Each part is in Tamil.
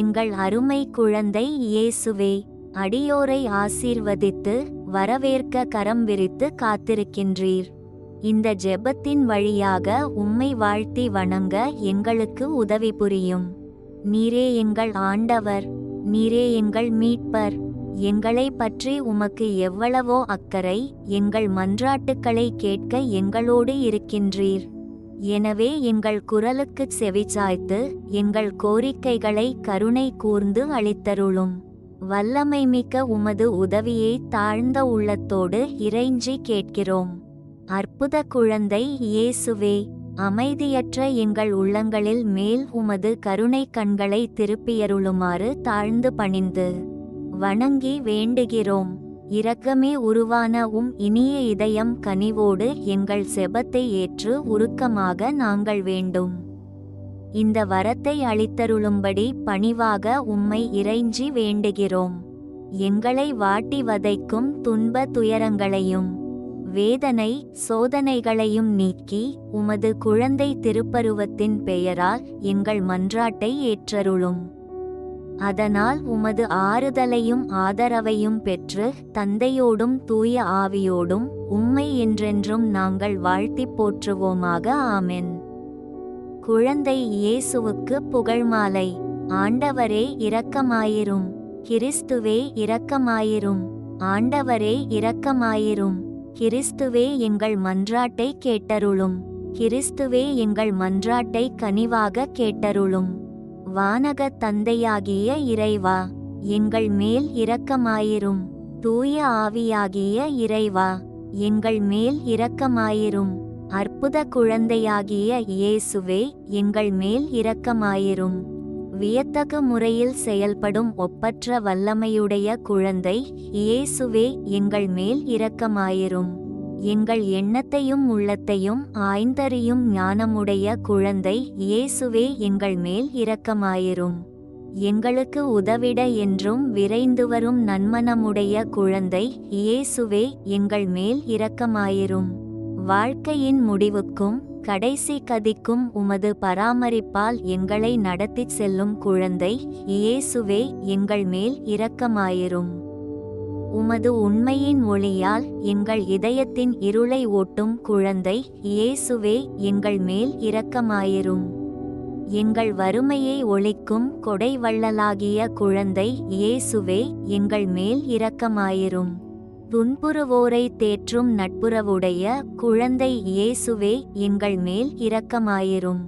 எங்கள் அருமை குழந்தை இயேசுவே அடியோரை ஆசீர்வதித்து வரவேற்க கரம் விரித்து காத்திருக்கின்றீர். இந்த ஜெபத்தின் வழியாக உம்மை வாழ்த்தி வணங்க எங்களுக்கு உதவி புரியும். நீரே எங்கள் ஆண்டவர் நீரே எங்கள் மீட்பர் எங்களை பற்றி உமக்கு எவ்வளவோ அக்கறை எங்கள் மன்றாட்டுக்களை கேட்க எங்களோடு இருக்கின்றீர். எனவே எங்கள் குரலுக்குச் செவிச்சாய்த்து எங்கள் கோரிக்கைகளை கருணை கூர்ந்து அளித்தருளும். வல்லமை மிக்க உமது உதவியை தாழ்ந்த உள்ளத்தோடு இறைஞ்சி கேட்கிறோம். அற்புத குழந்தை இயேசுவே அமைதியற்ற எங்கள் உள்ளங்களில் மேல் உமது கருணை கண்களை திருப்பியருளுமாறு தாழ்ந்து பணிந்து வணங்கி வேண்டுகிறோம். இரக்கமே உருவான உம் இனிய இதயம் கனிவோடு எங்கள் செபத்தை ஏற்று உருக்கமாக நாங்கள் வேண்டும். இந்த வரத்தை அளித்தருளும்படி பணிவாக உம்மை இறைஞ்சி வேண்டுகிறோம். எங்களை வாட்டி வதைக்கும் துன்ப துயரங்களையும் வேதனை சோதனைகளையும் நீக்கி உமது குழந்தை திருப்பருவத்தின் பெயரால் எங்கள் மன்றாட்டை ஏற்றருளும். அதனால் உமது ஆறுதலையும் ஆதரவையும் பெற்று தந்தையோடும் தூய ஆவியோடும் உம்மை என்றென்றும் நாங்கள் வாழ்த்திப் போற்றுவோமாக ஆமென். குழந்தை இயேசுவுக்கு புகழ்மாலை ஆண்டவரே இரக்கமாயிரும். கிறிஸ்துவே இரக்கமாயிரும். ஆண்டவரே இரக்கமாயிரும். கிறிஸ்துவே எங்கள் மன்றாட்டை கேட்டருளும். கிறிஸ்துவே எங்கள் மன்றாட்டை கனிவாக கேட்டருளும். வானக தந்தையாகிய இறைவா எங்கள் மேல் இரக்கமாயிரும். தூய ஆவியாகிய இறைவா எங்கள் மேல் இரக்கமாயிரும். அற்புத குழந்தையாகிய இயேசுவே எங்கள் மேல் இரக்கமாயிரும். வியத்தகு முறையில் செயல்படும் ஒப்பற்ற வல்லமையுடைய குழந்தை இயேசுவே எங்கள் மேல் இரக்கமாயிரும். எங்கள் எண்ணத்தையும் உள்ளத்தையும் ஆய்ந்தறியும் ஞானமுடைய குழந்தை இயேசுவே எங்கள் மேல் இரக்கமாயிரும். எங்களுக்கு உதவிட என்றும் விரைந்து வரும் நன்மனமுடைய குழந்தை இயேசுவே எங்கள் மேல் இரக்கமாயிரும். வாழ்க்கையின் முடிவுக்கும் கடைசி கதிக்கும் உமது பராமரிப்பால் எங்களை நடத்திச் செல்லும் குழந்தை இயேசுவே எங்கள் மேல் இரக்கமாயிரும். உமது உண்மையின் ஒளியால் எங்கள் இதயத்தின் இருளை ஓட்டும் குழந்தை இயேசுவே எங்கள் மேல் இரக்கமாயிரும். எங்கள் வறுமையை ஒழிக்கும் கொடை வள்ளலாகிய குழந்தை இயேசுவே எங்கள் மேல் இரக்கமாயிரும். துன்புறுவோரை தேற்றும் நட்புறவுடைய குழந்தை இயேசுவே எங்கள் மேல் இரக்கமாயிரும்.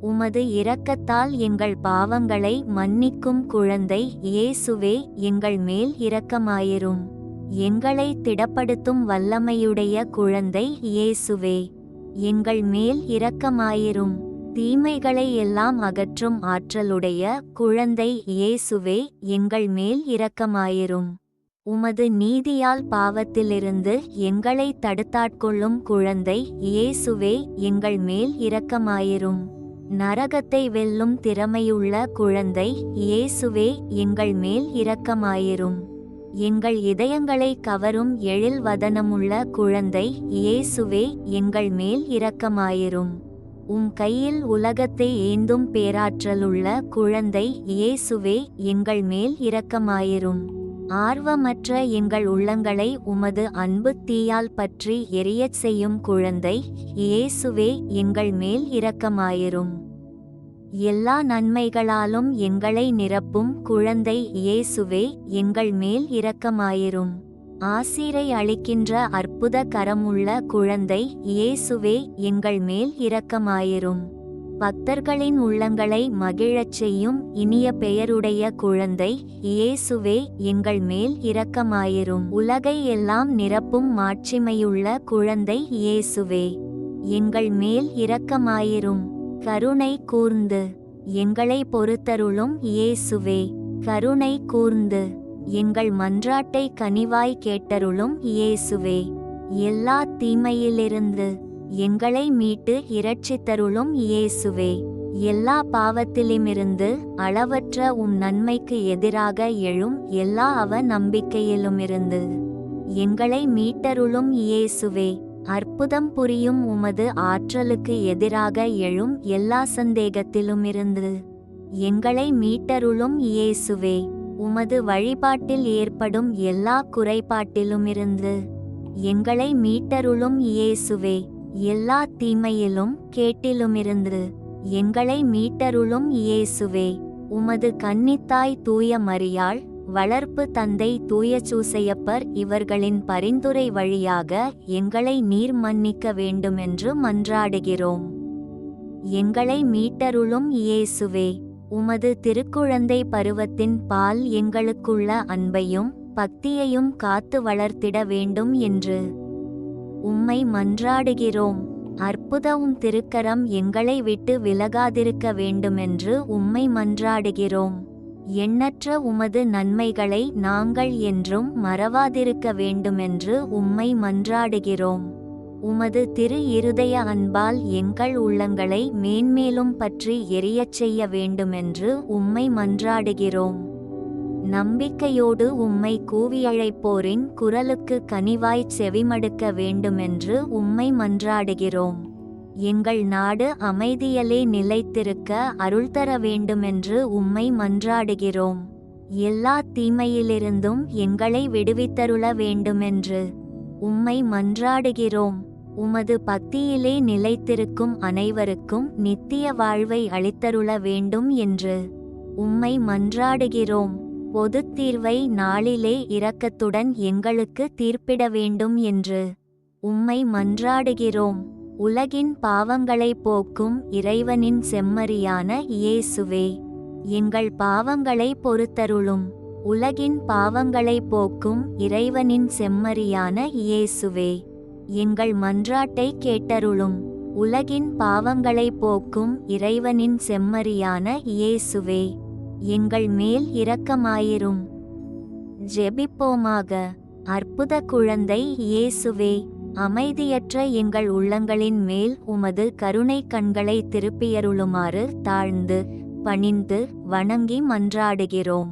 உமது இரக்கத்தால் எங்கள் பாவங்களை மன்னிக்கும் குழந்தை இயேசுவே எங்கள் மேல் இரக்கமாயிரும். எங்களை திடப்படுத்தும் வல்லமையுடைய குழந்தை இயேசுவே எங்கள் மேல் இரக்கமாயிரும். தீமைகளை எல்லாம் அகற்றும் ஆற்றலுடைய குழந்தை இயேசுவே எங்கள் மேல் இரக்கமாயிரும். உமது நீதியால் பாவத்திலிருந்து எங்களை தடுத்தாட்கொள்ளும் குழந்தை இயேசுவே எங்கள் மேல் இரக்கமாயிரும். நரகத்தை வெல்லும் திறமையுள்ள குழந்தை இயேசுவே எங்கள் மேல் இரக்கமாயிரும். எங்கள் இதயங்களை கவரும் எழில் வதனமுள்ள குழந்தை இயேசுவே எங்கள் மேல் இரக்கமாயிரும். உம் கையில் உலகத்தை ஏந்தும் பேராற்றலுள்ள குழந்தை இயேசுவே எங்கள் மேல் இரக்கமாயிரும். ஆர்வமற்ற எங்கள் உள்ளங்களை உமது அன்பு தீயால் பற்றி எரியச் செய்யும் குழந்தை இயேசுவே எங்கள் மேல் இரக்கமாயிரும். எல்லா நன்மைகளாலும் எங்களை நிரப்பும் குழந்தை இயேசுவே எங்கள் மேல் இரக்கமாயிரும். ஆசிரை அளிக்கின்ற அற்புத கரமுள்ள குழந்தை இயேசுவே எங்கள் மேல் இரக்கமாயிரும். பக்தர்களின் உள்ளங்களை மகிழச் செய்யும் இனிய பெயருடைய குழந்தை இயேசுவே எங்கள் மேல் இரக்கமாயிரும். உலகை எல்லாம் நிரப்பும் மாட்சிமையுள்ள குழந்தை இயேசுவே எங்கள் மேல் இரக்கமாயிரும். கருணை கூர்ந்து எங்களை பொறுத்தருளும் இயேசுவே கருணை கூர்ந்து எங்கள் மன்றாட்டை கனிவாய் கேட்டருளும் இயேசுவே. எல்லா தீமையிலிருந்து எங்களை மீட்டு இரட்சித்தருளும் இயேசுவே. எல்லா பாவத்திலுமிருந்து அளவற்ற உம் நன்மைக்கு எதிராக எழும் எல்லா அவ நம்பிக்கையிலுமிருந்து எங்களை மீட்டருளும் இயேசுவே. அற்புதம் புரியும் உமது ஆற்றலுக்கு எதிராக எழும் எல்லா சந்தேகத்திலுமிருந்து எங்களை மீட்டருளும் இயேசுவே. உமது வழிபாட்டில் ஏற்படும் எல்லா குறைபாட்டிலுமிருந்து எங்களை மீட்டருளும் இயேசுவே. எல்லா தீமையிலும் கேட்டிலுமிருந்து எங்களை மீட்டருளும் இயேசுவே. உமது கன்னித்தாய் தூய மரியாள் வளர்ப்பு தந்தை தூய சூசையப்பர் இவர்களின் பரிந்துரை வழியாக எங்களை நீர் மன்னிக்க வேண்டுமென்று மன்றாடுகிறோம். எங்களை மீட்டருளும் இயேசுவே. உமது திருக்குழந்தை பருவத்தின் பால் எங்களுக்குள்ள அன்பையும் பக்தியையும் காத்து வளர்த்திட வேண்டும் என்று உம்மை மன்றாடுகிறோம். அற்புதவும் திருக்கரம் எங்களை விட்டு விலகாதிருக்க வேண்டுமென்று உம்மை மன்றாடுகிறோம். எண்ணற்ற உமது நன்மைகளை நாங்கள் என்றும் மறவாதிருக்க வேண்டுமென்று உம்மை மன்றாடுகிறோம். உமது திரு இருதய அன்பால் எங்கள் உள்ளங்களை மேன்மேலும் பற்றி எரியச் செய்ய வேண்டுமென்று உம்மை மன்றாடுகிறோம். நம்பிக்கையோடு உம்மை கூவியழைப்போரின் குரலுக்கு கனிவாய்ச் செவிமடுக்க வேண்டுமென்று உம்மை மன்றாடுகிறோம். எங்கள் நாடு அமைதியலே நிலைத்திருக்க அருள் தர வேண்டுமென்று உம்மை மன்றாடுகிறோம். எல்லா தீமையிலிருந்தும் எங்களை விடுவித்தருள வேண்டுமென்று உம்மை மன்றாடுகிறோம். உமது பக்தியிலே நிலைத்திருக்கும் அனைவருக்கும் நித்திய வாழ்வை அளித்தருள வேண்டும் என்று உம்மை மன்றாடுகிறோம். பொதுத் தீர்வை நாளிலே இரக்கத்துடன் எங்களுக்கு தீர்ப்பிட வேண்டும் என்று உம்மை மன்றாடுகிறோம். உலகின் பாவங்களை போக்கும் இறைவனின் செம்மறியான இயேசுவே எங்கள் பாவங்களை பொறுத்தருளும். உலகின் பாவங்களை போக்கும் இறைவனின் செம்மறியான இயேசுவே எங்கள் மன்றாட்டை கேட்டருளும். உலகின் பாவங்களை போக்கும் இறைவனின் செம்மறியான இயேசுவே எங்கள் மேல் இரக்கமாயிரும். ஜெபிப்போமாக. அற்புத குழந்தை இயேசுவே அமைதியற்ற எங்கள் உள்ளங்களின் மேல் உமது கருணை கண்களை திருப்பியருளுமாறு தாழ்ந்து பணிந்து வணங்கி மன்றாடுகிறோம்.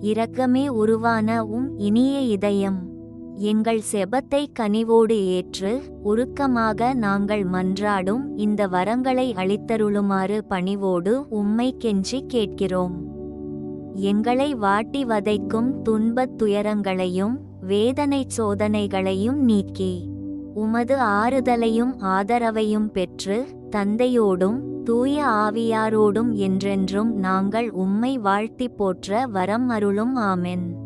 இரக்கமே உருவான உம் இனிய இதயம். எங்கள் செபத்தை கனிவோடு ஏற்று உருக்கமாக நாங்கள் மன்றாடும் இந்த வரங்களை அளித்தருளுமாறு பணிவோடு உம்மை கெஞ்சி கேட்கிறோம். எங்களை வாட்டி வதைக்கும் துன்பத் துயரங்களையும் வேதனை சோதனைகளையும் நீக்கி உமது ஆறுதலையும் ஆதரவையும் பெற்று தந்தையோடும் தூய ஆவியாரோடும் என்றென்றும் நாங்கள் உம்மை வாழ்த்தி போற்ற வரம் அருளும் ஆமென்.